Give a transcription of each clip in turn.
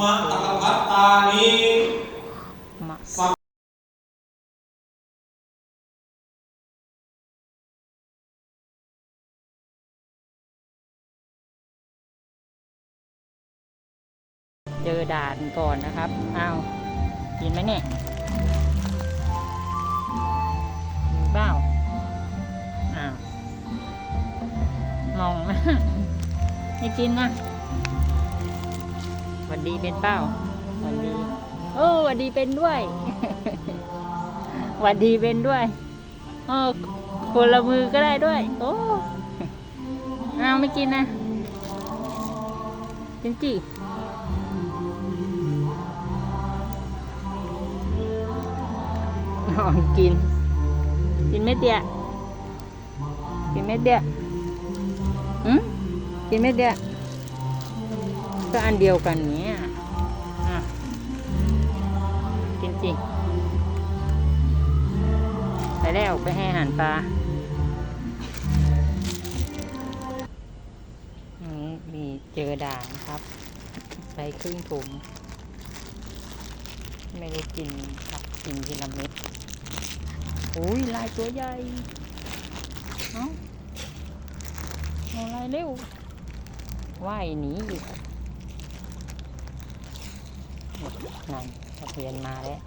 มะตะพัตตานิมะสักเจอด่านก่อนนะครับ อ้าวกินไหมเนี่ยมีเปล่าอ้าวมองนะไม่กินนะ เป็นเปล่าหวันดี โอ้หวันดีเป็นด้วย หวันดีเป็นด้วยโอ้คนละมือก็ได้ด้วย โอ้อ้าวไม่กินนะกินจีนอนกิน กินเม็ดเดียวกินเม็ดเดียวอืมกินเม็ดเดียวก็อันเดียวกันเนี้ย ริงไปแล้วไปให้อาหารปลาอืมีเจอด่างครับ ใส่ครึ่งถุง ไม่ได้กินครับกินทีละเม็ดอุ้ยลายตัวใหญ่ เอ้าเอาลายเร็วว่ายหนีอีก นั่นตะเพียนมาแล้ว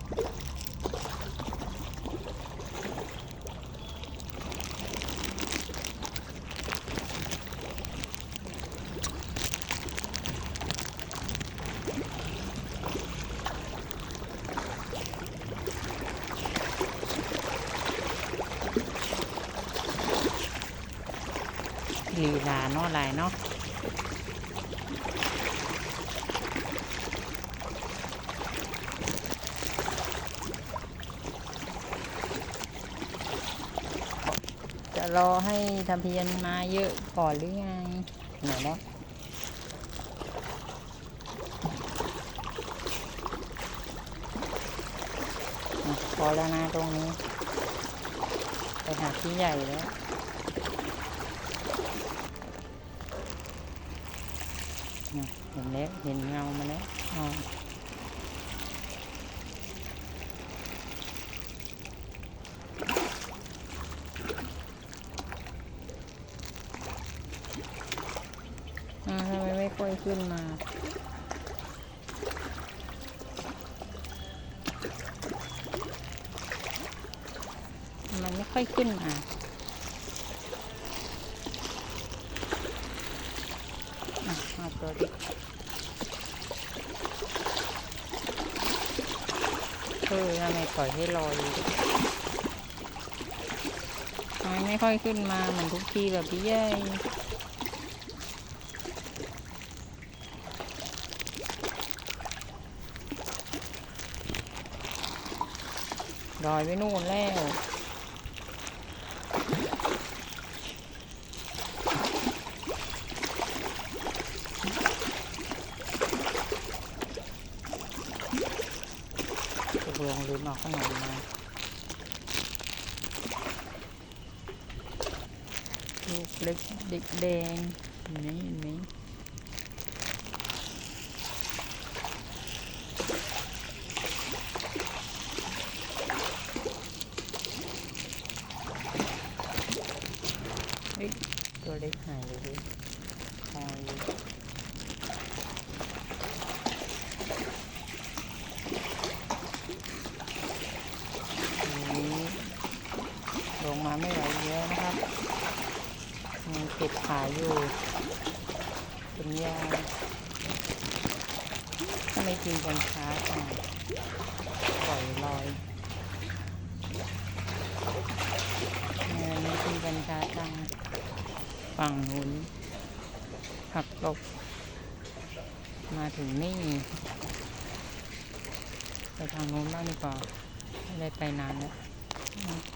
ลีลาเนาะลายเนาะ จะรอให้ทำเพียนมาเยอะก่อนหรือไงไหนแล้วอะพอแล้วนะตรงนี้ ไปหาที่ใหญ่แล้วเนี่ยเห็นแล้วเห็นเงามาแล้วอ๋อ ทำไมไม่ค่อยขึ้นมามันไม่ค่อยขึ้นมาอะเอาตัวดิเออทำไมปล่อยให้ลอยทำไมไม่ค่อยขึ้นมาเหมือนทุกทีแบบพี่ ลอยไปนู่นแล้วตกลงลืมเอาขนมมาลูกเล็กเด็กแดงเห็นไหมเห็นไหมเฮ้ยตัวเล็กหายเลยดิคอยลงมาไม่ไหวเยอะนะครับมีเก็บขายอยู่เป็นยาถ้าไม่กินกันช้าจังปล่อยลอยเงินไม่กินกันช้าจัง ฝั่งนู้นหักหลบ มาถึงนี่ไปทางนู้นบ้างดีกว่าไม่ได้ไปนานแล้ว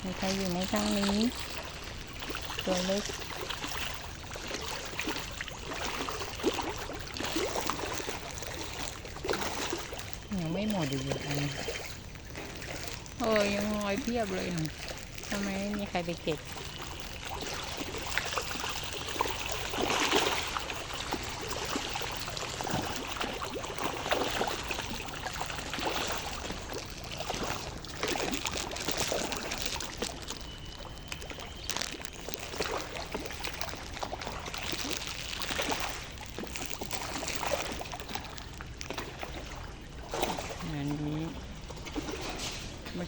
มีใครอยู่ในทางนี้ ตัวเล็กยังไม่หมดอยู่อันนี้เออยังลอยเพียบเลยนะทำไมไม่มีใครไปเก็บ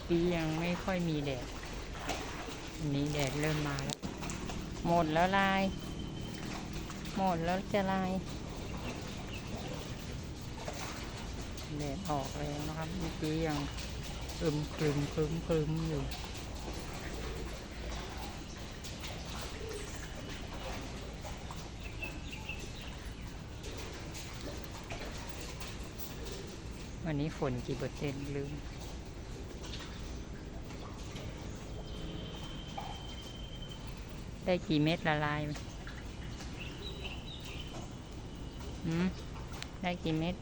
กี้ยังไม่ค่อยมีแดดอันนี้แดดเริ่มมาแล้ว หมดแล้วลาย หมดแล้วจะลายแดดออกแล้วนะครับ เมื่อกี้ยังครึมครึมครึมครึมอยู่วันนี้ฝนกี่เปอร์เซ็นต์ลืม ได้กี่เม็ดละลายไหมหืมได้กี่เม็ด